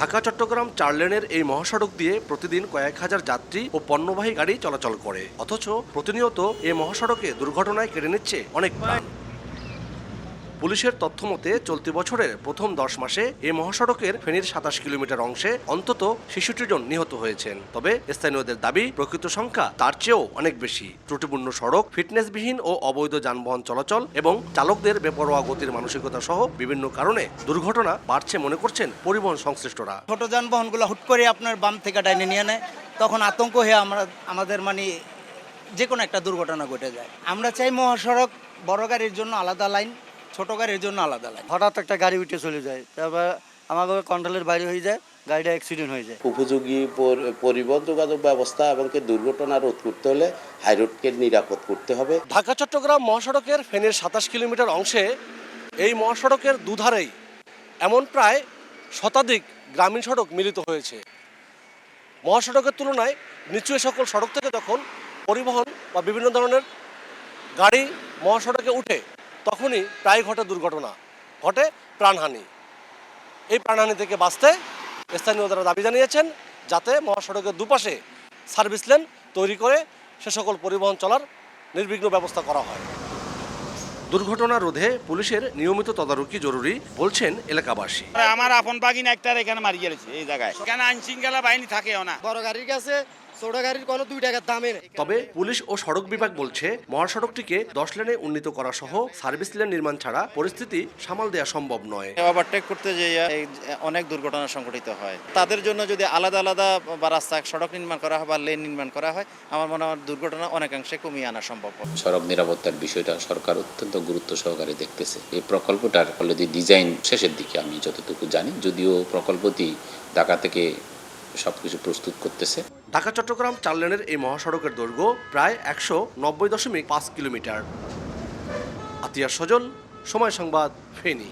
ঢাকা, চট্টগ্রাম চার লেনের এই মহাসড়ক দিয়ে প্রতিদিন কয়েক হাজার যাত্রী ও পণ্যবাহী গাড়ি চলাচল করে। অথচ প্রতিনিয়ত এই মহাসড়কে দুর্ঘটনায় কেড়ে নিচ্ছে অনেক প্রাণ। পুলিশের তথ্য মতে চলতি বছরের প্রথম দশ মাসে এই মহাসড়কের ফেনীর সাতাশ কিলোমিটার অংশে অন্তত শিশুটি জন নিহত হয়েছেন। তবে স্থানীয়দের দাবি, প্রকৃত সংখ্যা তার চেয়েও অনেক বেশি। ত্রুটিপূর্ণ সড়ক, ফিটনেসবিহীন ও অবৈধ যানবাহন চলাচল এবং চালকদের বেপরোয়া গতির মানসিকতা সহ বিভিন্ন কারণে দুর্ঘটনা বাড়ছে মনে করছেন পরিবহন সংশ্লিষ্টরা। ছোট যানবাহনগুলো হুট করে আপনার বাম থেকে ডাইনে নিয়ে নেয়, তখন আতঙ্ক হয়ে আমরা আমাদের মানে যে কোনো একটা দুর্ঘটনা ঘটে যায়। আমরা চাই মহাসড়ক, বড় গাড়ির জন্য আলাদা লাইন ছোট গাড়ির জন্য আলাদা লাইন হঠাৎ একটা গাড়ি উঠে চলে যায় তারপর আমাকে কন্ট্রোলের বাইরে হয়ে যায় গাড়িটা অ্যাক্সিডেন্ট হয়ে যায়। উপযোগী পর- পরিবহন যোগাযোগ ব্যবস্থা এবং কি দুর্ঘটনা রোধ করতে হলে হাইরোডকে নিরাপদ করতে হবে। ঢাকা চট্টগ্রাম মহাসড়কের ফেনের সাতাশ কিলোমিটার অংশে এই মহাসড়কের দুধারেই এমন প্রায় শতাধিক গ্রামীণ সড়ক মিলিত হয়েছে। মহাসড়কের তুলনায় নিচু এ সকল সড়ক থেকে যখন পরিবহন বা বিভিন্ন ধরনের গাড়ি মহাসড়কে উঠে তখনই প্রায় ঘটে দুর্ঘটনা। ঘটে প্রাণহানি। এই প্রাণহানি থেকে বাঁচতে স্থানীয়রা দাবি জানিয়েছেন যাতে মহাসড়কের দুপাশে সার্ভিস লেন তৈরি করে সে সকল পরিবহন চলার নির্বিঘ্ন ব্যবস্থা করা হয়। দুর্ঘটনা রোধে পুলিশের নিয়মিত তদারকি জরুরি বলছেন এলাকাবাসী। আরে আমার আপন বাগিন একটার এখানে মারি গেছে এই জায়গায়। এখানে আইন শৃঙ্খলা বাহিনী থাকেও না। বড় গাড়ির কাছে ছোট গাড়ির কোনো দুই টাকার দামে নেই। তবে পুলিশ ও সড়ক বিভাগ বলছে মহাসড়কটিকে দশ লেনে উন্নীত করা সহ সার্ভিস লেন নির্মাণ ছাড়া পরিস্থিতি সামাল দেওয়া সম্ভব নয়। ওভারটেক করতে যেয়ে অনেক দুর্ঘটনা সংঘটিত হয়। তাদের জন্য যদি আলাদা আলাদা বা রাস্তা সড়ক নির্মাণ করা হয় বা লেন নির্মাণ করা হয় আমার মনে হয় দুর্ঘটনা অনেকাংশে কমিয়ে আনা সম্ভব। সড়ক নিরাপত্তার বিষয়টা সরকার অত্যন্ত গুরুত্ব সহকারে দেখতেছে। এই প্রকল্পটার অলরেডি ডিজাইন শেষের দিকে আমি যতটুকু জানি যদিও প্রকল্পটি ঢাকা থেকে সবকিছু প্রস্তুত করতেছে। ঢাকা, চট্টগ্রাম চার লেনের এই মহাসড়কের দৈর্ঘ্য প্রায় একশো নব্বই দশমিক পাঁচ কিলোমিটার। আতিয়ার সজল সময় সংবাদ, ফেনী।